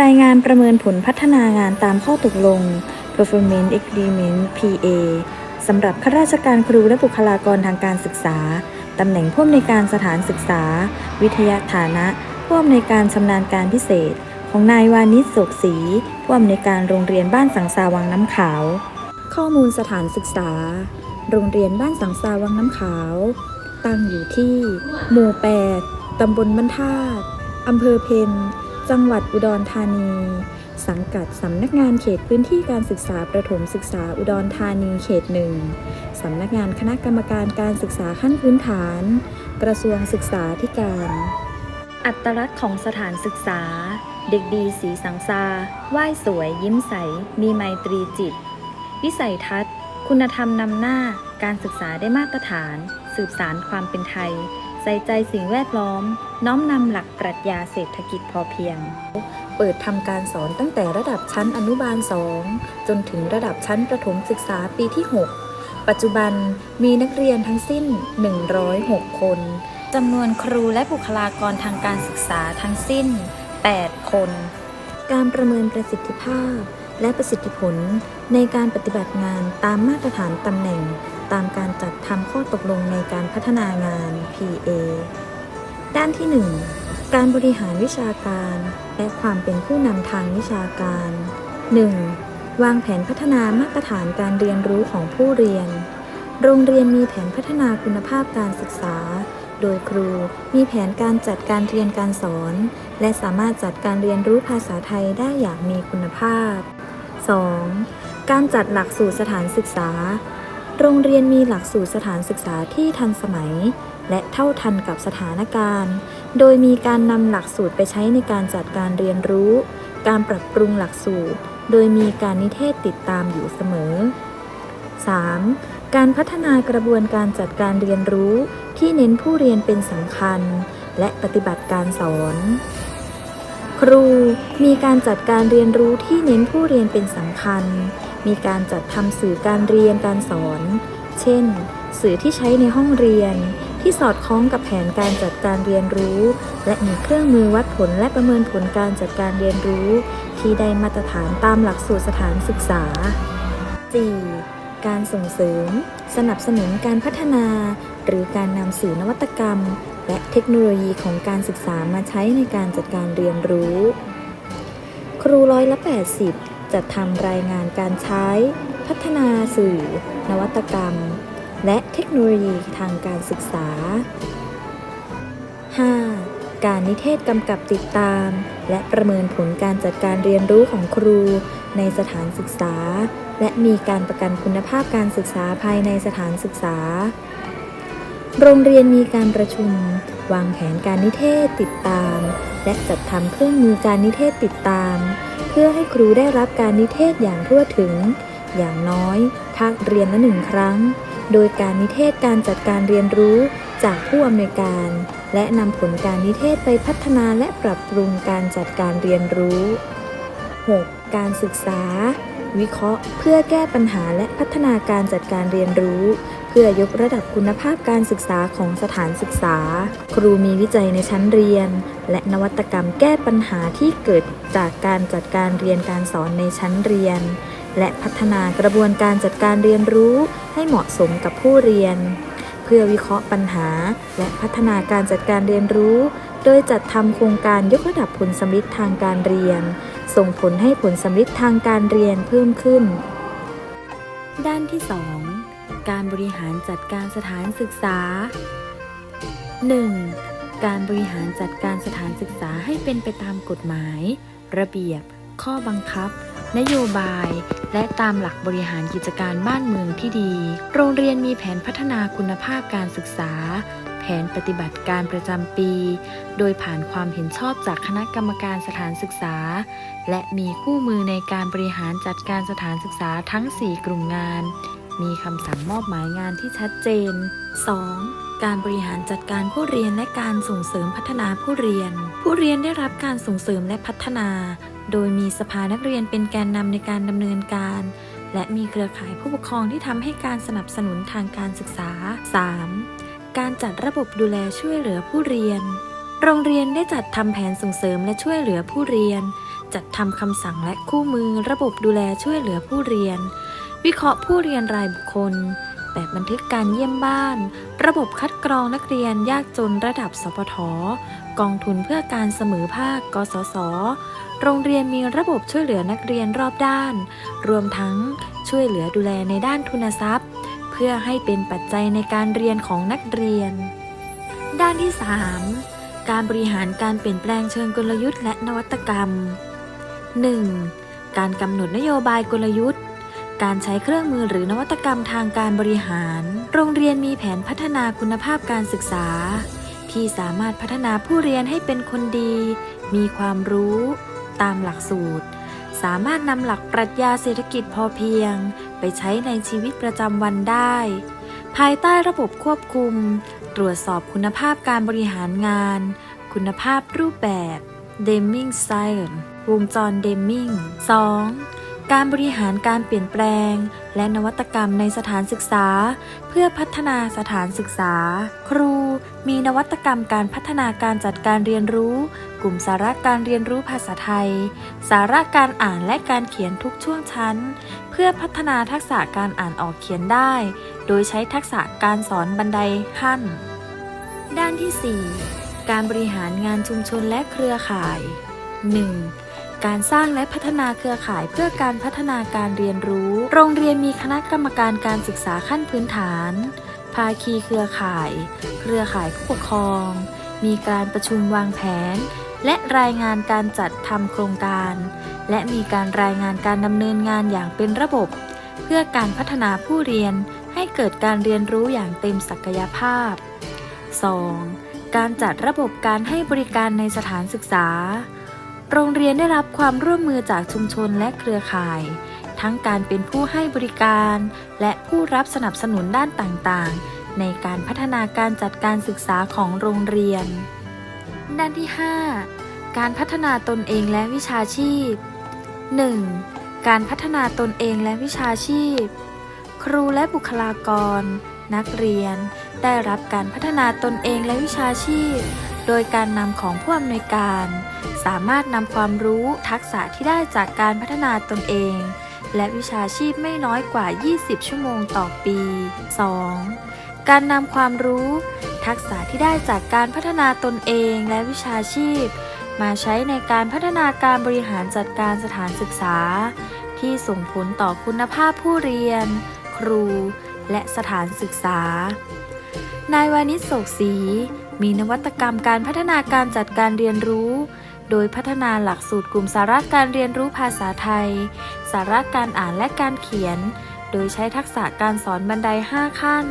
รายงานประเมินผลพัฒนางานตามข้อตกลง Performance Agreement PA สำหรับข้าราชการครูและบุคลากรทางการศึกษา ตำแหน่งผู้อำนวยการสถานศึกษา วิทยาฐานะ ผู้อำนวยการชำนาญการพิเศษ ของนายวานิชโศกศรีผู้อำนวยการโรงเรียนบ้านสังสาวังน้ำขาว ข้อมูลสถานศึกษา โรงเรียนบ้านสังสาวังน้ำขาว ตั้งอยู่ที่ หมู่ 8 ตำบลบ้านธาตุอำเภอเพน จังหวัดอุดรธานี สังกัดสำนักงานเขตพื้นที่การศึกษาประถมศึกษาอุดรธานีเขตหนึ่งสำนักงานคณะกรรมการการศึกษาขั้นพื้นฐาน กระทรวงศึกษาธิการ อัตลักษณ์ของสถานศึกษา เด็กดีสีสังซาไหว้สวย ยิ้มใส มีไมตรีจิต วิสัยทัศน์ คุณธรรมนำหน้าการศึกษาได้มาตรฐาน สืบสารความเป็นไทย ใส่ใจสิ่งแวดล้อม น้อมนำหลักปรัชญาเศรษฐกิจพอเพียง เปิดทำการสอนตั้งแต่ระดับชั้นอนุบาล 2 จนถึงระดับชั้นประถมศึกษาปีที่ 6 ปัจจุบันมีนักเรียนทั้งสิ้น 106 คนจำนวนครูและบุคลากรทางการศึกษาทั้งสิ้น 8 คน การประเมินประสิทธิภาพ และประสิทธิผลในการปฏิบัติงานตามมาตรฐานตำแหน่ง ตามการจัดทำข้อตกลงในการพัฒนางาน PA ด้านที่ 1 การบริหารวิชาการ และความเป็นผู้นำทางวิชาการ 1. วางแผนพัฒนามาตรฐานการเรียนรู้ของผู้เรียน โรงเรียนมีแผนพัฒนาคุณภาพการศึกษา โดยครูมีแผนการจัดการเรียนการสอน และสามารถจัดการเรียนรู้ภาษาไทยได้อย่างมีคุณภาพ 2. การจัดหลักสูตรสถานศึกษา โรงเรียนมีหลักสูตรสถานศึกษาที่ทันสมัย และเท่าทันกับสถานการณ์ โดยมีการนำหลักสูตรไปใช้ในการจัดการเรียนรู้ การปรับปรุงหลักสูตร โดยมีการนิเทศติดตามอยู่เสมอ 3. การพัฒนากระบวนการจัดการเรียนรู้ที่เน้นผู้เรียนเป็นสำคัญ และปฏิบัติการสอน ครูมีการจัดการเรียนรู้ที่เน้นผู้เรียนเป็นสำคัญ มีการจัดทำสื่อการเรียนการสอน เช่น สื่อที่ใช้ในห้องเรียน ที่สอดคล้องกับแผนการจัดการเรียนรู้ และมีเครื่องมือวัดผลและประเมินผลการจัดการเรียนรู้ ที่ได้มาตรฐานตามหลักสูตรสถานศึกษา 4. การส่งเสริม สนับสนุนการพัฒนา หรือการนำสื่อนวัตกรรม และเทคโนโลยีของการศึกษามาใช้ในการจัดการเรียนรู้ ครูร้อยละ 80 จัดทำรายงานการใช้ พัฒนาสื่อ นวัตกรรม และเทคโนโลยีทางการศึกษา 5. การนิเทศกำกับติดตาม และประเมินผลการจัดการเรียนรู้ของครูในสถานศึกษา และมีการประกันคุณภาพการศึกษาภายในสถานศึกษา โรงเรียนมีการประชุม วางแผนการนิเทศติดตาม และจัดทำเครื่องมือการนิเทศติดตาม เพื่อให้ครูได้รับการนิเทศอย่างทั่วถึง อย่างน้อย ภาคเรียนละหนึ่งครั้ง โดยการนิเทศการจัดการเรียนรู้จากผู้อำนวยการ และนำผลการนิเทศไปพัฒนาและปรับปรุงการจัดการเรียนรู้ 6. การศึกษา วิเคราะห์เพื่อแก้ปัญหาและพัฒนาการจัดการเรียนรู้ เพื่อยกระดับคุณภาพการศึกษาของสถานศึกษา ครูมีวิจัยในชั้นเรียน และนวัตกรรมแก้ปัญหาที่เกิดจากการจัดการเรียนการสอนในชั้นเรียน และพัฒนากระบวนการจัดการเรียนรู้ให้เหมาะสมกับผู้เรียน เพื่อวิเคราะห์ปัญหา และพัฒนาการจัดการเรียนรู้ โดยจัดทำโครงการยกระดับผลสำลิดทางการเรียน ส่งผลให้ผลสำลิดทางการเรียนเพิ่มขึ้น ด้านที่ 2 การบริหารจัดการสถานศึกษา 1. การบริหารจัดการสถานศึกษาให้เป็นไปตามกฎหมาย ระเบียบ ข้อบังคับ นโยบาย และตามหลักบริหารกิจการบ้านเมืองที่ดี โรงเรียนมีแผนพัฒนาคุณภาพการศึกษา แผนปฏิบัติการประจำปี โดยผ่านความเห็นชอบจากคณะกรรมการสถานศึกษา และมีคู่มือในการบริหารจัดการสถานศึกษาทั้ง 4 กลุ่มงาน มีคำสั่งมอบหมายงานที่ชัดเจน 2. การบริหารจัดการผู้เรียนและการส่งเสริมพัฒนาผู้เรียน ผู้เรียนได้รับการส่งเสริมและพัฒนา โดยมีสภานักเรียนเป็นแกนนำในการดำเนินการ และมีเครือข่ายผู้ปกครองที่ทำให้การสนับสนุนทางการศึกษา 3. การจัดระบบดูแลช่วยเหลือผู้เรียน โรงเรียนได้จัดทำแผนส่งเสริมและช่วยเหลือผู้เรียน จัดทำคำสั่งและคู่มือระบบดูแลช่วยเหลือผู้เรียน วิเคราะห์ผู้เรียนรายบุคคล แบบบันทึกการเยี่ยมบ้าน ระบบคัดกรองนักเรียนยากจนระดับสปทกองทุนเพื่อการเสมอภาค กสศโรงเรียนมีระบบช่วยเหลือนักเรียนรอบด้าน รวมทั้งช่วยเหลือดูแลในด้านทุนทรัพย์ เพื่อให้เป็นปัจจัยในการเรียนของนักเรียน ด้านที่ 3 การบริหารการเปลี่ยนแปลงเชิงกลยุทธ์และนวัตกรรม 1. การกำหนดนโยบายกลยุทธ์ การใช้เครื่องมือหรือนวัตกรรมทางการบริหาร โรงเรียนมีแผนพัฒนาคุณภาพการศึกษา ที่สามารถพัฒนาผู้เรียนให้เป็นคนดี มีความรู้ ตามหลักสูตร สามารถนำหลักปรัชญาเศรษฐกิจพอเพียง ไปใช้ในชีวิตประจำวันได้ ภายใต้ระบบควบคุม ตรวจสอบคุณภาพการบริหารงาน คุณภาพรูปแบบ Deming Style วงจรเดมมิง 2. การบริหารการเปลี่ยนแปลง และนวัตกรรมในสถานศึกษา เพื่อพัฒนาสถานศึกษา ครูมีนวัตกรรมการพัฒนาการจัดการเรียนรู้ กลุ่มสาระการเรียนรู้ภาษาไทย สาระการอ่านและการเขียนทุกช่วงชั้น เพื่อพัฒนาทักษะการอ่านออกเขียนได้ โดยใช้ทักษะการสอนบันไดขั้น ด้านที่ 4 การบริหารงานชุมชนและเครือข่าย 1. การสร้างและพัฒนาเครือข่ายเพื่อการพัฒนาการเรียนรู้ โรงเรียนมีคณะกรรมการการศึกษาขั้นพื้นฐาน ภาคีเครือข่าย เครือข่ายผู้ปกครอง มีการประชุมวางแผน และรายงานการจัดทำโครงการ และมีการรายงานการดำเนินงานอย่างเป็นระบบ เพื่อการพัฒนาผู้เรียนให้เกิดการเรียนรู้อย่างเต็มศักยภาพ 2. การจัดระบบการให้บริการในสถานศึกษา โรงเรียนได้รับความร่วมมือจากชุมชนและเครือข่าย ทั้งการเป็นผู้ให้บริการ และผู้รับสนับสนุนด้านต่างๆ ในการพัฒนาการจัดการศึกษาของโรงเรียน ด้านที่ 5 การพัฒนาตนเองและวิชาชีพ 1. การพัฒนาตนเองและวิชาชีพ ครูและบุคลากร นักเรียน ได้รับการพัฒนาตนเองและวิชาชีพ โดยการนำของผู้อำนวยการ สามารถนำความรู้ทักษะที่ได้จากการพัฒนาตนเอง และวิชาชีพไม่น้อยกว่า 20 ชั่วโมงต่อปี 2. การนำความรู้ ทักษะที่ได้จากการพัฒนาตนเองและวิชาชีพ มาใช้ในการพัฒนาการบริหารจัดการสถานศึกษา ที่ส่งผลต่อคุณภาพผู้เรียน ครู และสถานศึกษา นายวานิชโศกศรีมีนวัตกรรมการพัฒนาการจัดการเรียนรู้ โดยพัฒนาหลักสูตรกลุ่มสาระการเรียนรู้ภาษาไทย สาระการอ่านและการเขียน โดยใช้ทักษะการสอนบันได 5 ขั้น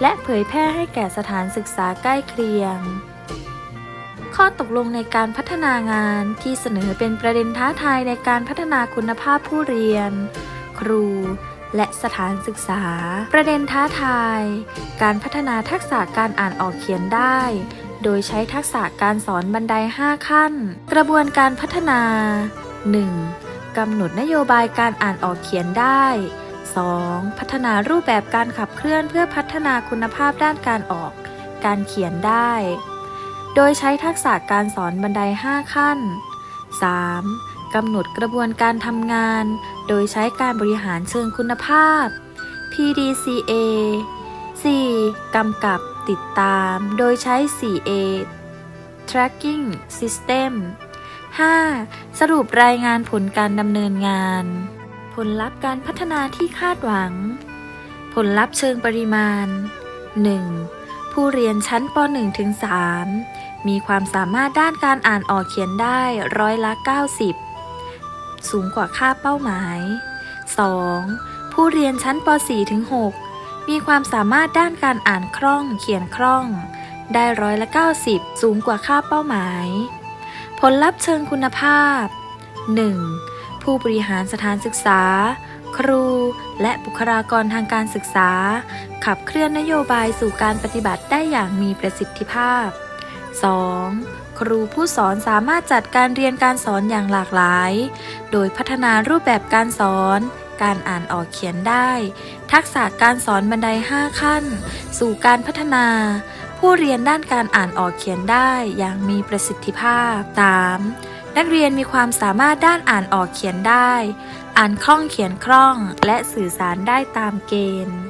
และเผยแพร่ให้แก่สถานศึกษาใกล้เคียง ข้อตกลงในการพัฒนางานที่เสนอเป็นประเด็นท้าทายในการพัฒนาคุณภาพผู้เรียน ครูและสถานศึกษา ประเด็นท้าทาย การพัฒนาทักษะการอ่านออกเขียนได้ โดยใช้ทักษะการสอนบันได 5 ขั้น กระบวนการพัฒนา 1. กำหนดนโยบายการอ่านออกเขียนได้ 2. พัฒนารูปแบบการขับเคลื่อนเพื่อพัฒนาคุณภาพด้านการออก การเขียนได้ โดยใช้ทักษะการสอนบันได 5 ขั้น 3. กำหนดกระบวนการทำงาน โดยใช้การบริหารเชิงคุณภาพ PDCA 4. กำกับ ติดตามโดยใช้ 4A Tracking System 5. สรุปรายงานผลการดำเนินงาน ผลลัพธ์การพัฒนาที่คาดหวัง ผลลัพธ์เชิงปริมาณ 1. ผู้เรียนชั้นป .1 ถึง 3 มีความสามารถด้านการอ่านออกเขียนได้ร้อยละ 90 สูงกว่าค่าเป้าหมาย 2. ผู้เรียนชั้นป .4 ถึง 6 มีความสามารถด้านการอ่านคล่อง เขียนคล่อง ได้ร้อยละ 90 สูงกว่าค่าเป้าหมาย ผลลัพธ์เชิงคุณภาพ 1. ผู้บริหารสถานศึกษา ครู และบุคลากรทางการศึกษา ขับเคลื่อนนโยบายสู่การปฏิบัติได้อย่างมีประสิทธิภาพ 2. ครูผู้สอนสามารถจัดการเรียนการสอนอย่างหลากหลาย โดยพัฒนารูปแบบการสอน การอ่านออกเขียนได้ ทักษะการสอนบันได 5 ขั้น สู่การพัฒนา ผู้เรียนด้านการอ่านออกเขียนได้อย่างมีประสิทธิภาพ 3. นักเรียนมีความสามารถด้านอ่านออกเขียนได้ อ่านคล่องเขียนคล่อง และสื่อสารได้ตามเกณฑ์